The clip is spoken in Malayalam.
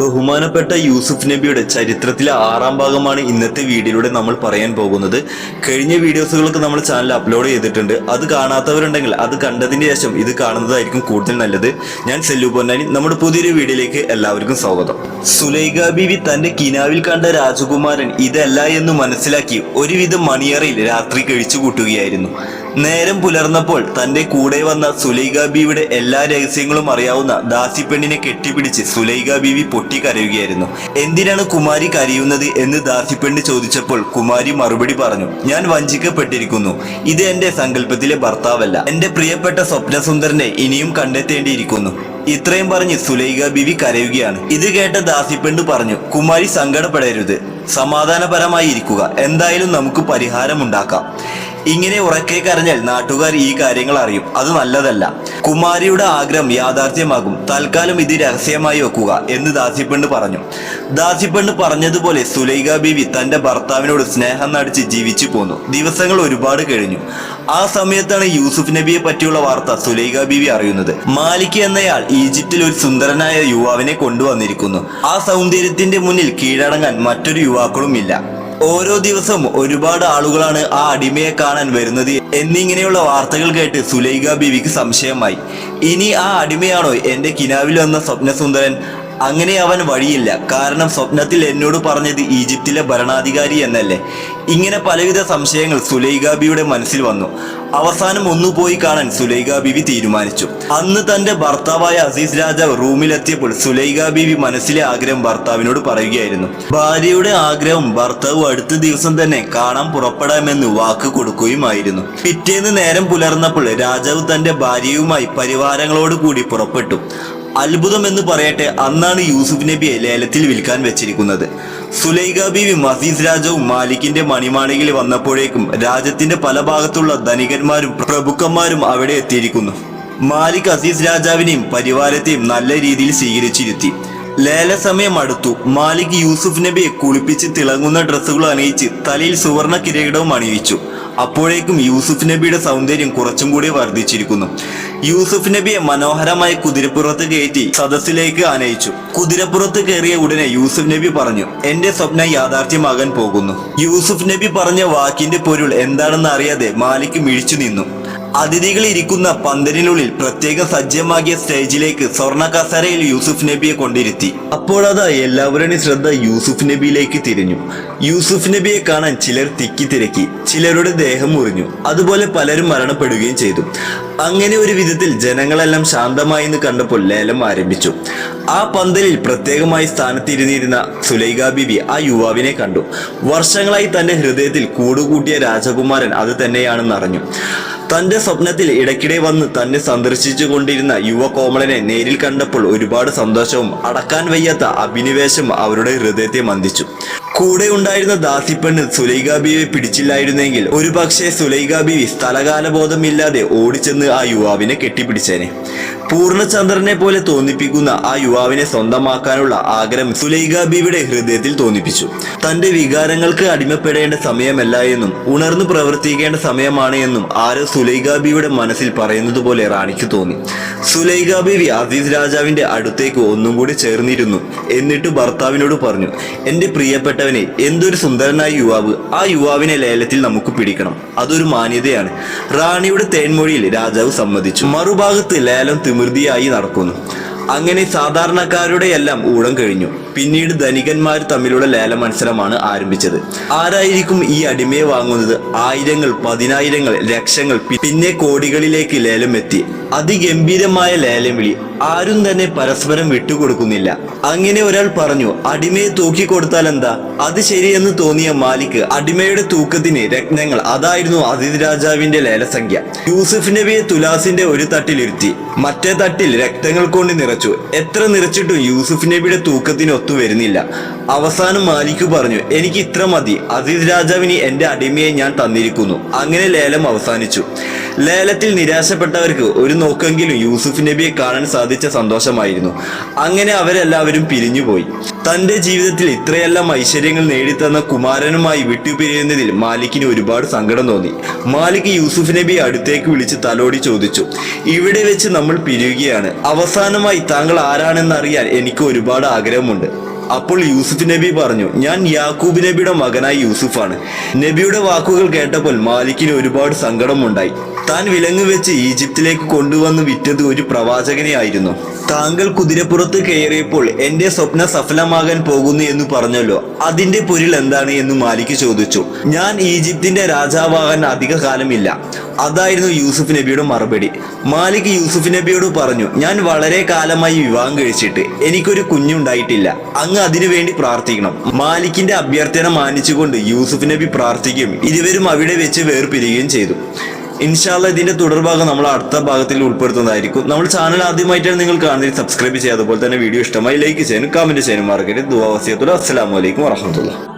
ബഹുമാനപ്പെട്ട യൂസുഫ് നബിയുടെ ചരിത്രത്തിലെ ആറാം ഭാഗമാണ് ഇന്നത്തെ വീഡിയോയിലൂടെ നമ്മൾ പറയാൻ പോകുന്നത്. കഴിഞ്ഞ വീഡിയോസുകളൊക്കെ നമ്മൾ ചാനൽ അപ്ലോഡ് ചെയ്തിട്ടുണ്ട്. അത് കാണാത്തവരുണ്ടെങ്കിൽ അത് കണ്ടതിന് ശേഷം ഇത് കാണുന്നതായിരിക്കും കൂടുതൽ നല്ലത്. ഞാൻ സെല്ലു പൊന്നാനി. നമ്മുടെ പുതിയൊരു വീഡിയോയിലേക്ക് എല്ലാവർക്കും സ്വാഗതം. സുലൈഖ ബീവി തന്റെ കിനാവിൽ കണ്ട രാജകുമാരൻ ഇതല്ല എന്ന് മനസ്സിലാക്കി ഒരുവിധം മണിയറയിൽ രാത്രി കഴിച്ചു കൂട്ടുകയായിരുന്നു. നേരം പുലർന്നപ്പോൾ തന്റെ കൂടെ വന്ന സുലൈഖ ബീവിയുടെ എല്ലാ രഹസ്യങ്ങളും അറിയാവുന്ന ദാസിപ്പെണ്ണിനെ കെട്ടിപ്പിടിച്ച് സുലൈഖ ബീവി പൊട്ടിക്കരയുകയായിരുന്നു എന്തിനാണ് കുമാരി കരയുന്നത് എന്ന് ദാസി പെണ്ണ് ചോദിച്ചപ്പോൾ കുമാരി മറുപടി പറഞ്ഞു ഞാൻ വഞ്ചിക്കപ്പെട്ടിരിക്കുന്നു. ഇത് എന്റെ സങ്കല്പത്തിലെ ഭർത്താവല്ല. എന്റെ പ്രിയപ്പെട്ട സ്വപ്നസുന്ദരനെ ഇനിയും കണ്ടെത്തേണ്ടിയിരിക്കുന്നു. ഇത്രയും പറഞ്ഞ് സുലൈഖ ബീവി കരയുകയാണ്. ഇത് കേട്ട ദാസിപ്പെണ്ണ് പറഞ്ഞു കുമാരി സങ്കടപ്പെടരുത്. സമാധാനപരമായി ഇരിക്കുക എന്തായാലും നമുക്ക് പരിഹാരം ഉണ്ടാക്കാം ഇങ്ങനെ ഉറക്കെ കരഞ്ഞാൽ നാട്ടുകാർ ഈ കാര്യങ്ങൾ അറിയും. അത് നല്ലതല്ല. കുമാരിയുടെ ആഗ്രഹം യാഥാർത്ഥ്യമാകും. തൽക്കാലം ഇത് രഹസ്യമായി വെക്കുക എന്ന് ദാസിപ്പെണ്ണ് പറഞ്ഞു. ദാസിപ്പെണ്ണ് പറഞ്ഞതുപോലെ സുലൈഖ ബീവി തന്റെ ഭർത്താവിനോട് സ്നേഹം നടിച്ച് ജീവിച്ചു പോന്നു. ദിവസങ്ങൾ ഒരുപാട് കഴിഞ്ഞു. ആ സമയത്താണ് യൂസുഫ് നബിയെ പറ്റിയുള്ള വാർത്ത സുലൈഖ ബീവി അറിയുന്നത്. മാലിക് എന്നയാൾ ഈജിപ്തിൽ ഒരു സുന്ദരനായ യുവാവിനെ കൊണ്ടുവന്നിരിക്കുന്നു. ആ സൗന്ദര്യത്തിന്റെ മുന്നിൽ കീഴടങ്ങാൻ മറ്റൊരു യുവാക്കളും ഇല്ല ഓരോ ദിവസവും ഒരുപാട് ആളുകളാണ് ആ അടിമയെ കാണാൻ വരുന്നത് എന്നിങ്ങനെയുള്ള വാർത്തകൾ കേട്ട് സുലൈഖ ബീവിക്ക് സംശയമായി. ഇനി ആ അടിമയാണോ എന്റെ കിനാവിൽ വന്ന സ്വപ്നസുന്ദരൻ അങ്ങനെ അവൻ വഴിയില്ല. കാരണം സ്വപ്നത്തിൽ എന്നോട് പറഞ്ഞത് ഈജിപ്തിലെ ഭരണാധികാരി എന്നല്ലേ. ഇങ്ങനെ പലവിധ സംശയങ്ങൾ സുലൈഖ ബിയുടെ മനസ്സിൽ വന്നു. അവസാനം ഒന്നു പോയി കാണാൻ സുലൈഖ ബിവി തീരുമാനിച്ചു. അന്ന് തന്റെ ഭർത്താവായ അസീസ് രാജാവ് റൂമിലെത്തിയപ്പോൾ സുലൈഖ ബിവി മനസ്സിലെ ആഗ്രഹം ഭർത്താവിനോട് പറയുകയായിരുന്നു. ഭാര്യയുടെ ആഗ്രഹം ഭർത്താവ് അടുത്ത ദിവസം തന്നെ കാണാൻ പുറപ്പെടാമെന്ന് വാക്ക് കൊടുക്കുകയുമായിരുന്നു. പിറ്റേന്ന് നേരം പുലർന്നപ്പോൾ രാജാവ് തന്റെ ഭാര്യയുമായി പരിവാരങ്ങളോട് കൂടി പുറപ്പെട്ടു. അത്ഭുതം എന്ന് പറയട്ടെ അന്നാണ് യൂസുഫ് നബിയെ ലേലത്തിൽ വിൽക്കാൻ വെച്ചിരിക്കുന്നത്. സുലൈഖ ബീവി മസീസ് രാജാവും മാലിക്കിന്റെ മണിമാളികയിൽ വന്നപ്പോഴേക്കും രാജ്യത്തിന്റെ പല ഭാഗത്തുള്ള ധനികന്മാരും പ്രഭുക്കന്മാരും അവിടെ എത്തിയിരിക്കുന്നു. മാലിക് അസീസ് രാജാവിനെയും പരിവാരത്തെയും നല്ല രീതിയിൽ സ്വീകരിച്ചിരുത്തി. ലേല സമയം അടുത്തു. മാലിക് യൂസുഫ് നബിയെ കുളിപ്പിച്ച് തിളങ്ങുന്ന ഡ്രസ്സുകൾ അണിയിച്ച് തലയിൽ സുവർണ കിരീടവും അണിയിച്ചു. അപ്പോഴേക്കും യൂസുഫ് നബിയുടെ സൗന്ദര്യം കുറച്ചും കൂടി വർദ്ധിച്ചിരിക്കുന്നു. യൂസുഫ് നബിയെ മനോഹരമായ കുതിരപ്പുറത്ത് കയറ്റി സദസ്സിലേക്ക് ആനയിച്ചു. കുതിരപ്പുറത്ത് കയറിയ ഉടനെ യൂസുഫ് നബി പറഞ്ഞു എന്റെ സ്വപ്നം യാഥാർത്ഥ്യമാകാൻ പോകുന്നു. യൂസുഫ് നബി പറഞ്ഞ വാക്കിന്റെ പൊരുൾ എന്താണെന്ന് അറിയാതെ മാലിക് മിഴിച്ചു നിന്നു. അതിഥികൾ ഇരിക്കുന്ന പന്തലിനുള്ളിൽ പ്രത്യേകം സജ്ജമാക്കിയ സ്റ്റേജിലേക്ക് സ്വർണ കസരയിൽ യൂസുഫ് നബിയെ കൊണ്ടിരുത്തി. അപ്പോഴതാ എല്ലാവരുടെയും ശ്രദ്ധ യൂസുഫ് നബിയിലേക്ക് തിരിഞ്ഞു. യൂസുഫ് നബിയെ കാണാൻ ചിലർ തിക്കി തിരക്കി ചിലരുടെ ദേഹം മുറിഞ്ഞു. അതുപോലെ പലരും മരണപ്പെടുകയും ചെയ്തു. അങ്ങനെ ഒരു വിധത്തിൽ ജനങ്ങളെല്ലാം ശാന്തമായി എന്ന് കണ്ടപ്പോൾ ലേലം ആരംഭിച്ചു. ആ പന്തലിൽ പ്രത്യേകമായി സ്ഥാനത്തിരുന്നിരുന്ന സുലൈഖ ബിബി ആ യുവാവിനെ കണ്ടു. വർഷങ്ങളായി തന്റെ ഹൃദയത്തിൽ കൂടുകൂട്ടിയ രാജകുമാരൻ അത് തന്നെയാണെന്ന് അറിഞ്ഞു. തന്റെ സ്വപ്നത്തിൽ ഇടയ്ക്കിടെ വന്ന് തന്നെ സന്ദർശിച്ചു കൊണ്ടിരുന്ന യുവ കോമളനെ നേരിൽ കണ്ടപ്പോൾ ഒരുപാട് സന്തോഷവും അടക്കാൻ വയ്യാത്ത അഭിനിവേശം അവരുടെ ഹൃദയത്തെ മന്ദിച്ചു. കൂടെ ഉണ്ടായിരുന്ന ദാസിപ്പെണ്ണ് സുലൈഖ ബീവി പിടിച്ചില്ലായിരുന്നെങ്കിൽ ഒരുപക്ഷെ സുലൈഖ ബീവി സ്ഥലകാലബോധമില്ലാതെ ഓടിച്ചെന്ന് ആ യുവാവിനെ കെട്ടിപ്പിടിച്ചേനെ. പൂർണചന്ദ്രനെ പോലെ തോന്നിപ്പിക്കുന്ന ആ യുവാവിനെ സ്വന്തമാക്കാനുള്ള ആഗ്രഹം സുലൈഖ ബീവിയുടെ ഹൃദയത്തിൽ തോന്നിപ്പിച്ചു. തന്റെ വികാരങ്ങൾക്ക് അടിമപ്പെടേണ്ട സമയമല്ല എന്നും ഉണർന്നു പ്രവർത്തിക്കേണ്ട സമയമാണ് എന്നും ആരോ സുലൈഖ ബീവിയുടെ മനസ്സിൽ പറയുന്നത് പോലെ റാണിക്ക് തോന്നി. സുലൈഖ ബീവി അസീസ് രാജാവിന്റെ അടുത്തേക്ക് ഒന്നും കൂടി ചേർന്നിരുന്നു. എന്നിട്ട് ഭർത്താവിനോട് പറഞ്ഞു എന്റെ പ്രിയപ്പെട്ടവനെ എന്തൊരു സുന്ദരനായ യുവാവ്. ആ യുവാവിനെ ലേലത്തിൽ നമുക്ക് പിടിക്കണം. അതൊരു മാന്യതയാണ്. റാണിയുടെ തേൻമൊഴിയിൽ രാജാവ് സമ്മതിച്ചു. മറുഭാഗത്ത് ലേലം തിമിർതിയായി നടക്കുന്നു. അങ്ങനെ സാധാരണക്കാരുടെ എല്ലാം ഊഴം കഴിഞ്ഞു. പിന്നീട് ധനികന്മാർ തമ്മിലുള്ള ലേല മത്സരമാണ് ആരംഭിച്ചത്. ആരായിരിക്കും ഈ അടിമയെ വാങ്ങുന്നത്? ആയിരങ്ങൾ പതിനായിരങ്ങൾ ലക്ഷങ്ങൾ പിന്നെ കോടികളിലേക്ക് ലേലം എത്തി. അതിഗംഭീരമായ ലേലം വിളി. ആരും തന്നെ പരസ്പരം വിട്ടുകൊടുക്കുന്നില്ല. അങ്ങനെ ഒരാൾ പറഞ്ഞു അടിമയെ തൂക്കി കൊടുത്താൽ എന്താ? അത് ശരിയെന്ന് തോന്നിയ മാലിക് അടിമയുടെ തൂക്കത്തിന് രത്നങ്ങൾ. അതായിരുന്നു അതിഥി രാജാവിന്റെ ലേലസംഖ്യ. യൂസുഫ് നബിയെ തുലാസിന്റെ ഒരു തട്ടിലിരുത്തി മറ്റേ തട്ടിൽ രക്തങ്ങൾ കൊണ്ട് നിറച്ചു. എത്ര നിറച്ചിട്ടും യൂസുഫ് നബിയുടെ തൂക്കത്തിന് ഒത്തു വരുന്നില്ല. അവസാനം മാലിക് പറഞ്ഞു എനിക്ക് ഇത്ര മതി. അതിഥി രാജാവിന് എന്റെ അടിമയെ ഞാൻ തന്നിരിക്കുന്നു. അങ്ങനെ ലേലം അവസാനിച്ചു. ലേലത്തിൽ നിരാശപ്പെട്ടവർക്ക് ഒരു നോക്കെങ്കിലും യൂസുഫ് നബിയെ കാണാൻ സാധിക്കും ബാധിച്ച സന്തോഷമായിരുന്നു. അങ്ങനെ അവരെല്ലാവരും പിരിഞ്ഞുപോയി. തന്റെ ജീവിതത്തിൽ ഇത്രയെല്ലാം ഐശ്വര്യങ്ങൾ നേടിത്തന്ന കുമാരനുമായി വിട്ടുപിരിയുന്നതിൽ മാലിക്കിന് ഒരുപാട് സങ്കടം തോന്നി. മാലിക് യൂസുഫ് നബി അടുത്തേക്ക് വിളിച്ച് തലോടി ചോദിച്ചു ഇവിടെ വെച്ച് നമ്മൾ പിരിയുകയാണ്. അവസാനമായി താങ്കൾ ആരാണെന്ന് അറിയാൻ എനിക്ക് ഒരുപാട് ആഗ്രഹമുണ്ട്. അപ്പോൾ യൂസുഫ് നബി പറഞ്ഞു ഞാൻ യാക്കൂബ് നബിയുടെ മകനായി യൂസുഫാണ്. നബിയുടെ വാക്കുകൾ കേട്ടപ്പോൾ മാലിക്കിന് ഒരുപാട് സങ്കടമുണ്ടായി. താൻ വിലങ്ങ് വെച്ച് ഈജിപ്തിലേക്ക് കൊണ്ടുവന്ന് വിറ്റത് ഒരു പ്രവാചകനെ ആയിരുന്നു താങ്കൾ കുതിരപ്പുറത്ത് കയറിയപ്പോൾ എന്റെ സ്വപ്നം സഫലമാകാൻ പോകുന്നു എന്ന് പറഞ്ഞല്ലോ. അതിന്റെ പൊരുൾ എന്താണ് എന്ന് മാലിക് ചോദിച്ചു. ഞാൻ ഈജിപ്തിന്റെ രാജാവാകാൻ അധിക കാലമില്ല. അതായിരുന്നു യൂസുഫ് നബിയുടെ മറുപടി. മാലിക് യൂസുഫ് നബിയോട് പറഞ്ഞു ഞാൻ വളരെ കാലമായി വിവാഹം കഴിച്ചിട്ട് എനിക്കൊരു കുഞ്ഞുണ്ടായിട്ടില്ല. അങ്ങ് അതിനുവേണ്ടി പ്രാർത്ഥിക്കണം. മാലിക്കിന്റെ അഭ്യർത്ഥന മാനിച്ചുകൊണ്ട് യൂസുഫ് നബി പ്രാർത്ഥിക്കുകയും ഇരുവരും അവിടെ വെച്ച് വേർപിരിയുകയും ചെയ്തു. ഇൻഷാല്ല ഇതിന്റെ തുടർഭാഗം നമ്മൾ അടുത്ത ഭാഗത്തിൽ ഉൾപ്പെടുത്തുന്നതായിരിക്കും. നമ്മൾ ചാനൽ ആദ്യമായിട്ടാണ് നിങ്ങൾ കാണുന്നത് സബ്സ്ക്രൈബ് ചെയ്യുക. അതുപോലെ തന്നെ വീഡിയോ ഇഷ്ടമായി ലൈക്ക് ചെയ്യാനും കമന്റ് ചെയ്യാനും മറക്കരുത്. ദുവാസിയത്തുള്ള അസ്സലാമലൈക്കും വറഹമത്തുള്ള.